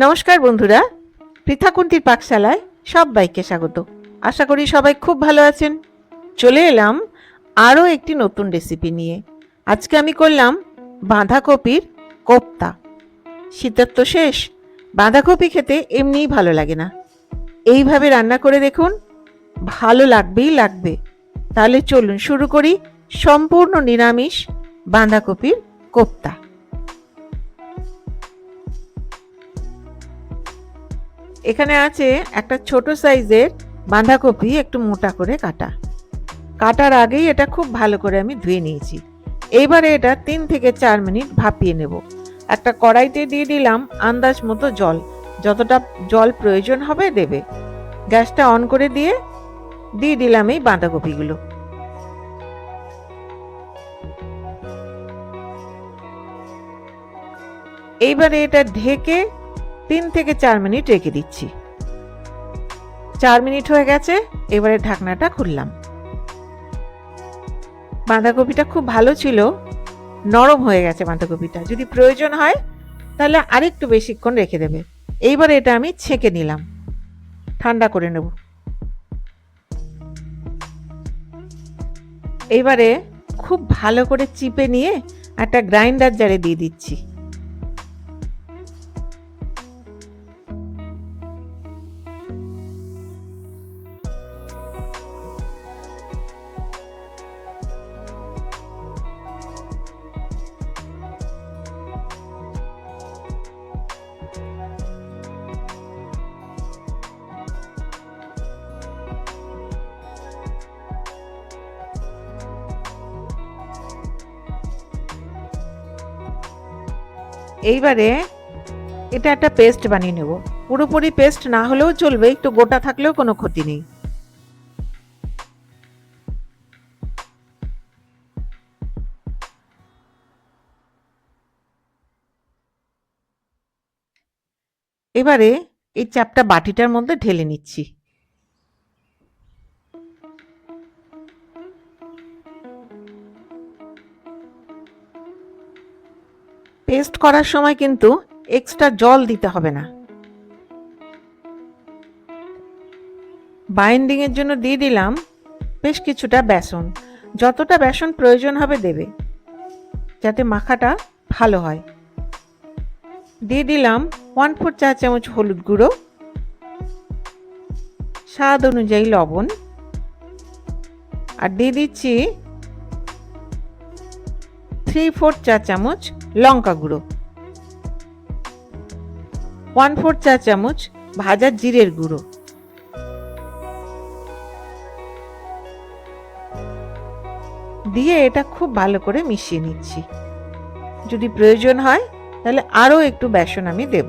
নমস্কার বন্ধুরা, পৃথাকুন্তির পাকশালায় সবাইকে স্বাগত। আশা করি সবাই খুব ভালো আছেন। চলে এলাম আরও একটি নতুন রেসিপি নিয়ে। আজকে আমি করলাম বাঁধাকপির কোপ্তা। শীতের তো শেষ, বাঁধাকপি খেতে এমনিই ভালো লাগে না। এইভাবে রান্না করে দেখুন, ভালো লাগবেই লাগবে। তাহলে চলুন শুরু করি সম্পূর্ণ নিরামিষ বাঁধাকপির কোপ্তা। এখানে আছে একটা ছোট সাইজের বাঁধাকপি একটু মোটা করে কাটা। কাটার আগেই এটা খুব ভালো করে আমি ধুয়ে নিয়েছি। এইবারে এটা তিন থেকে চার মিনিট ভাপিয়ে নেব। একটা কড়াইতে দিয়ে দিলাম আন্দাজ মতো জল। যতটা জল প্রয়োজন হবে দেবে। গ্যাসটা অন করে দিয়ে দিয়ে দিলাম এই বাঁধাকপিগুলো। এইবারে এটা ঢেকে তিন থেকে চার মিনিট রেখে দিচ্ছি। চার মিনিট হয়ে গেছে, এবারে ঢাকনাটা খুললাম। বাঁধাকপিটা খুব ভালো ছিল, নরম হয়ে গেছে বাঁধাকপিটা। যদি প্রয়োজন হয়, তাহলে আরেকটু বেশিক্ষণ রেখে দেবে। এইবারে এটা আমি ছেঁকে নিলাম। ঠান্ডা করে নেব। এইবারে খুব ভালো করে চিপে নিয়ে একটা গ্রাইন্ডার জারে দিয়ে দিচ্ছি। এইবারে এটা একটা পেস্ট বানিয়ে নেব। পুরোপুরি পেস্ট না হলেও চলবে, একটু গোটা থাকলেও কোনো ক্ষতি নেই। এবারে এই চাপটা বাটিটার মধ্যে ঢেলে নিচ্ছি। পেস্ট করার সময় কিন্তু এক্সট্রা জল দিতে হবে না। বাইন্ডিং এর জন্য দিয়ে দিলাম বেশ কিছুটা বেসন। যতটা বেসন প্রয়োজন হবে দেবে, যাতে মাখাটা ভালো হয়। দিয়ে দিলাম ওয়ান ফোর চা চামচ হলুদ গুঁড়ো, স্বাদ অনুযায়ী লবণ, আর দিয়ে দিচ্ছি থ্রি ফোর চা চামচ লঙ্কা গুঁড়ো। ওয়ান ফোর চা চামচ ভাজা জিরের গুঁড়ো। দিয়ে এটা খুব ভালো করে মিশিয়ে নিচ্ছি। যদি প্রয়োজন হয়, তাহলে আরও একটু বেসন আমি দেব।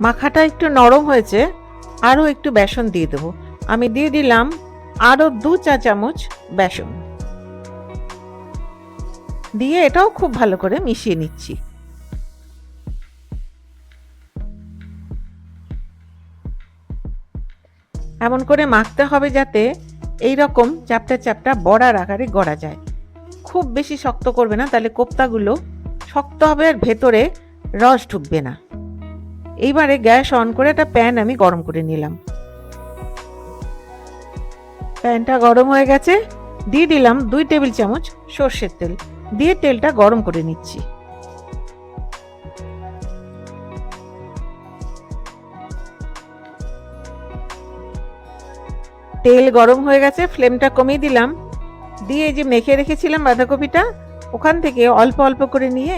মাখাটা একটু নরম হয়েছে, আরও একটু বেসন দিয়ে দেবো। আমি দিয়ে দিলাম আরও দু চা চামচ বেসন। দিয়ে এটাও খুব ভালো করে মিশিয়ে নিচ্ছি। এমন করে মাখতে হবে যাতে এই রকম চ্যাপটা চ্যাপটা বড়ার আকারে গড়া যায়। খুব বেশি শক্ত করবে না, তাহলে কোপ্তাগুলো শক্ত হবে আর ভেতরে রস ঢুকবে না। এইবারে গ্যাস অন করে একটা প্যান আমি গরম করে নিলাম। প্যানটা গরম হয়ে গেছে। দিয়ে দিলাম দুই টেবিল চামচ সর্ষের তেল। দিয়ে তেলটা গরম করে নিচ্ছি। তেল গরম হয়ে গেছে, ফ্লেমটা কমিয়ে দিলাম। দিয়ে যে মেখে রেখেছিলাম বাঁধাকপিটা, ওখান থেকে অল্প অল্প করে নিয়ে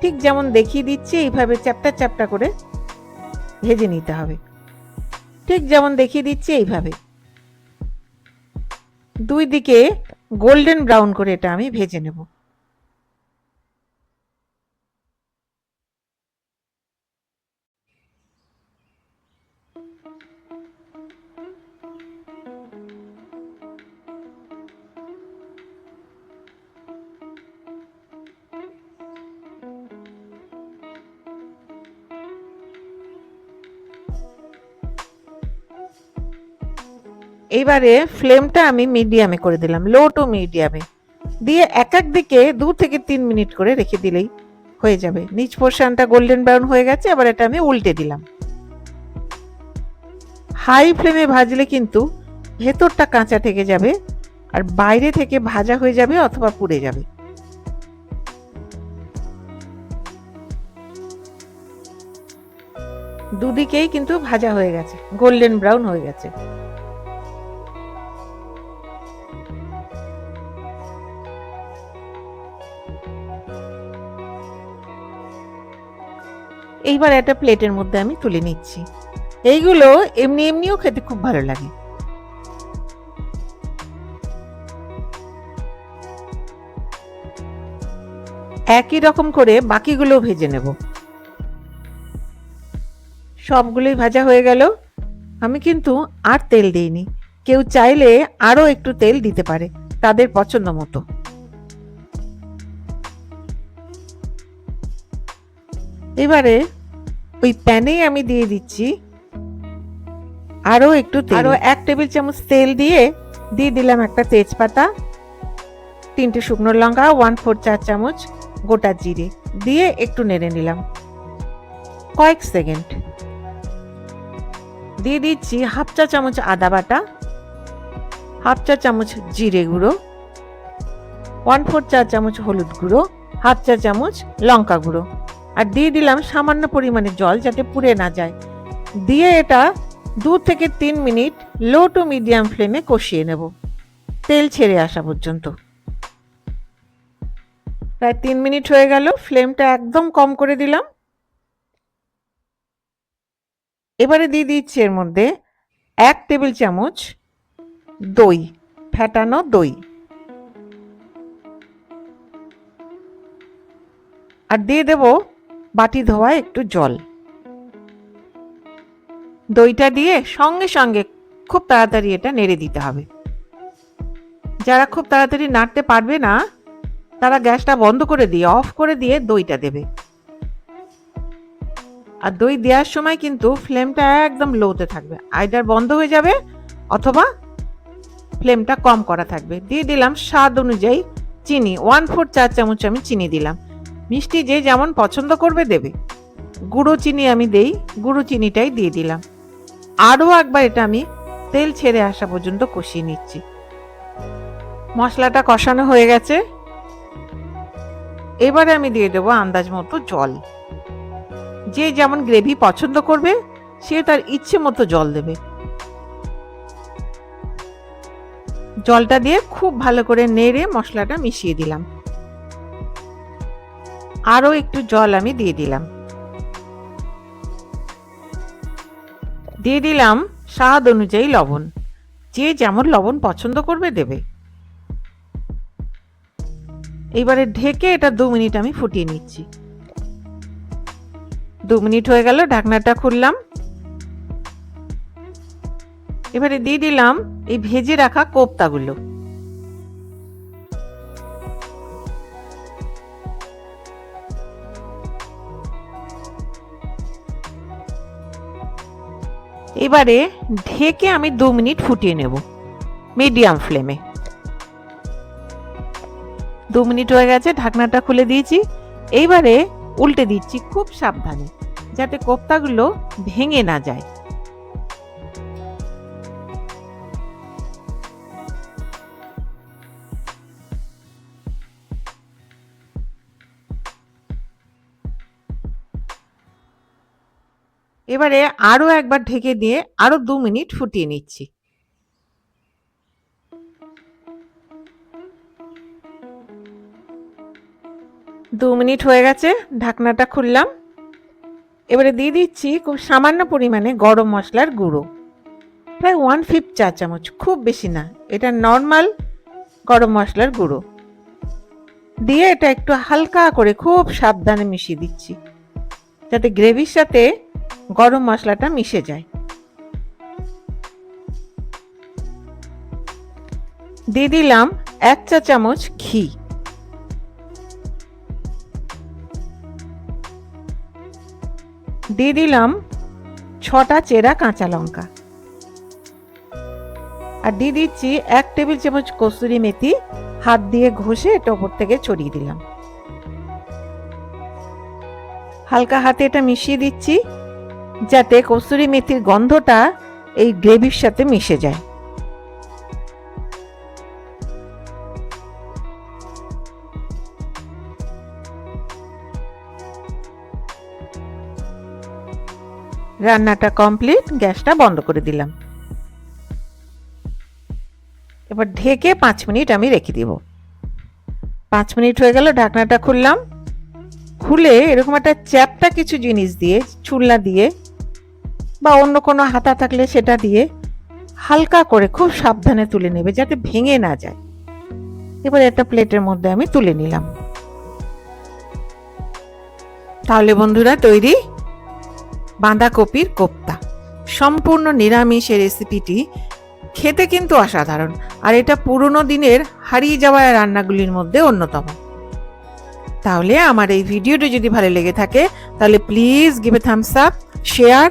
ঠিক যেমন দেখিয়ে দিচ্ছি, এইভাবে চ্যাপটা চ্যাপটা করে ভেজে নিতে হবে। ঠিক যেমন দেখিয়ে দিচ্ছি, এইভাবে। দুই দিকে গোল্ডেন ব্রাউন করে এটা আমি ভেজে নেব। এইবারে ফ্লেমটা আমি মিডিয়ামে করে দিলাম লো টু মিডিয়ামে দিয়ে এক এক দিকে দু থেকে তিন মিনিট করে রেখে দিলেই হয়ে যাবে। নিচ পোর্শনটা গোল্ডেন ব্রাউন হয়ে গেছে আবার এটা আমি উল্টে দিলাম। হাই ফ্লেমে ভাজলে কিন্তু ভেতরটা কাঁচা থেকে যাবে, আর বাইরে থেকে ভাজা হয়ে যাবে অথবা পুড়ে যাবে। দুদিকেই কিন্তু ভাজা হয়ে গেছে গোল্ডেন ব্রাউন হয়ে গেছে। এইবার একটা প্লেটের মধ্যে আমি তুলে নিচ্ছি। এইগুলো এমনি এমনিও খেতে খুব ভালো লাগে। একই রকম করে বাকিগুলো ভেজে নেব। সবগুলোই ভাজা হয়ে গেল। আমি কিন্তু আর তেল দিইনি। কেউ চাইলে আরও একটু তেল দিতে পারে, তাদের পছন্দ মতো। এবারে ওই প্যানেই আমি দিয়ে দিচ্ছি আরও একটু আরও এক টেবিল চামচ তেল দিয়ে দিয়ে দিলাম একটা তেজপাতা, তিনটে শুকনো লঙ্কা ওয়ান ফোর চার চামচ গোটা জিরে দিয়ে একটু নেড়ে নিলাম। কয়েক সেকেন্ড। দিয়ে দিচ্ছি হাফ চা চামচ আদা বাটা, হাফ চা চামচ জিরে গুঁড়ো ওয়ান ফোর চা চামচ হলুদ গুঁড়ো, হাফ চা চামচ লঙ্কা গুঁড়ো। আর দিয়ে দিলাম সামান্য পরিমাণে জল যাতে পুড়ে না যায়। দিয়ে এটা দু থেকে তিন মিনিট লো টু মিডিয়াম ফ্লেমে কষিয়ে নেব। তেল ছেড়ে আসা পর্যন্ত। প্রায় তিন মিনিট হয়ে গেল ফ্লেমটা একদম কম করে দিলাম। এবারে দিয়ে দিচ্ছি এর মধ্যে এক টেবিল চামচ দই ফ্যাটানো দই। আর দিয়ে দেব বাটি ধোয়া একটু জল। দইটা দিয়ে সঙ্গে সঙ্গে খুব তাড়াতাড়ি এটা নেড়ে দিতে হবে। যারা খুব তাড়াতাড়ি নাড়তে পারবে না, তারা গ্যাসটা বন্ধ করে দিয়ে, অফ করে দিয়ে দইটা দেবে। আর দই দেওয়ার সময় কিন্তু ফ্লেমটা একদম লোতে থাকবে। আইদার বন্ধ হয়ে যাবে অথবা ফ্লেমটা কম করা থাকবে। দিয়ে দিলাম স্বাদ অনুযায়ী চিনি। ওয়ান ফোর চার চামচ আমি চিনি দিলাম। মিষ্টি যে যেমন পছন্দ করবে দেবে। গুঁড়ো চিনি আমি দেই, গুঁড়ো চিনিটাই দিয়ে দিলাম। আরও একবার এটা আমি তেল ছেড়ে আসা পর্যন্ত কষিয়ে নিচ্ছি। মশলাটা কষানো হয়ে গেছে। এবারে আমি দিয়ে দেবো আন্দাজ মতো জল। যে যেমন গ্রেভি পছন্দ করবে, সে তার ইচ্ছে মতো জল দেবে। জলটা দিয়ে খুব ভালো করে নেড়ে মশলাটা মিশিয়ে দিলাম। আরও একটু জল আমি দিয়ে দিলাম। দিয়ে দিলাম স্বাদ অনুযায়ী লবণ। যে যেমন লবণ পছন্দ করবে দেবে। এবারে ঢেকে এটা দু মিনিট আমি ফুটিয়ে নিচ্ছি। দু মিনিট হয়ে গেল, ঢাকনাটা খুললাম। এবারে দিয়ে দিলাম এই ভেজে রাখা কোপ্তাগুলো এবারে ঢেকে আমি দু মিনিট ফুটিয়ে নেব মিডিয়াম ফ্লেমে দু মিনিট হয়ে গেছে, ঢাকনাটা খুলে দিয়েছি। এইবারে উল্টে দিচ্ছি খুব সাবধানে, যাতে কোপ্তাগুলো ভেঙে না যায়। এবারে আরও একবার ঢেকে দিয়ে আরও দু মিনিট ফুটিয়ে নিচ্ছি। দু মিনিট হয়ে গেছে, ঢাকনাটা খুললাম। এবারে দিয়ে দিচ্ছি খুব সামান্য পরিমাণে গরম মশলার গুঁড়ো। প্রায় ওয়ান ফিফথ চা চামচ, খুব বেশি না, এটা নর্মাল গরম মশলার গুঁড়ো। দিয়ে এটা একটু হালকা করে খুব সাবধানে মিশিয়ে দিচ্ছি, যাতে গ্রেভির সাথে গরম মশলাটা মিশে যায়। দিয়ে দিলাম এক চা চামচ ঘি। দিয়ে দিলাম ছটা চেরা কাঁচা লঙ্কা। আর দিয়ে দিচ্ছি এক টেবিল চামচ কসুরি মেথি, হাত দিয়ে ঘষে এটা ওপর থেকে ছড়িয়ে দিলাম। হালকা হাতে এটা মিশিয়ে দিচ্ছি। যাতে কসুরি মেথির গন্ধটা এই গ্রেভির সাথে মিশে যায়। রান্নাটা কমপ্লিট, গ্যাসটা বন্ধ করে দিলাম। এবার ঢেকে পাঁচ মিনিট আমি রেখে দিব। পাঁচ মিনিট হয়ে গেল, ঢাকনাটা খুললাম। খুলে এরকম একটা চ্যাপটা কিছু জিনিস দিয়ে, চুলনা দিয়ে বা অন্য কোনো হাতা থাকলে সেটা দিয়ে হালকা করে খুব সাবধানে তুলে নেবে যাতে ভেঙে না যায়। এবার একটা প্লেটের মধ্যে আমি তুলে নিলাম। তাহলে বন্ধুরা তৈরি বাঁধাকপির কোপ্তা। সম্পূর্ণ নিরামিষ রেসিপিটি খেতে কিন্তু অসাধারণ। আর এটা পুরনো দিনের হারিয়ে যাওয়া রান্নাগুলির মধ্যে অন্যতম। তাহলে আমার এই ভিডিওটি যদি ভালো লেগে থাকে, তাহলে please give a thumbs up share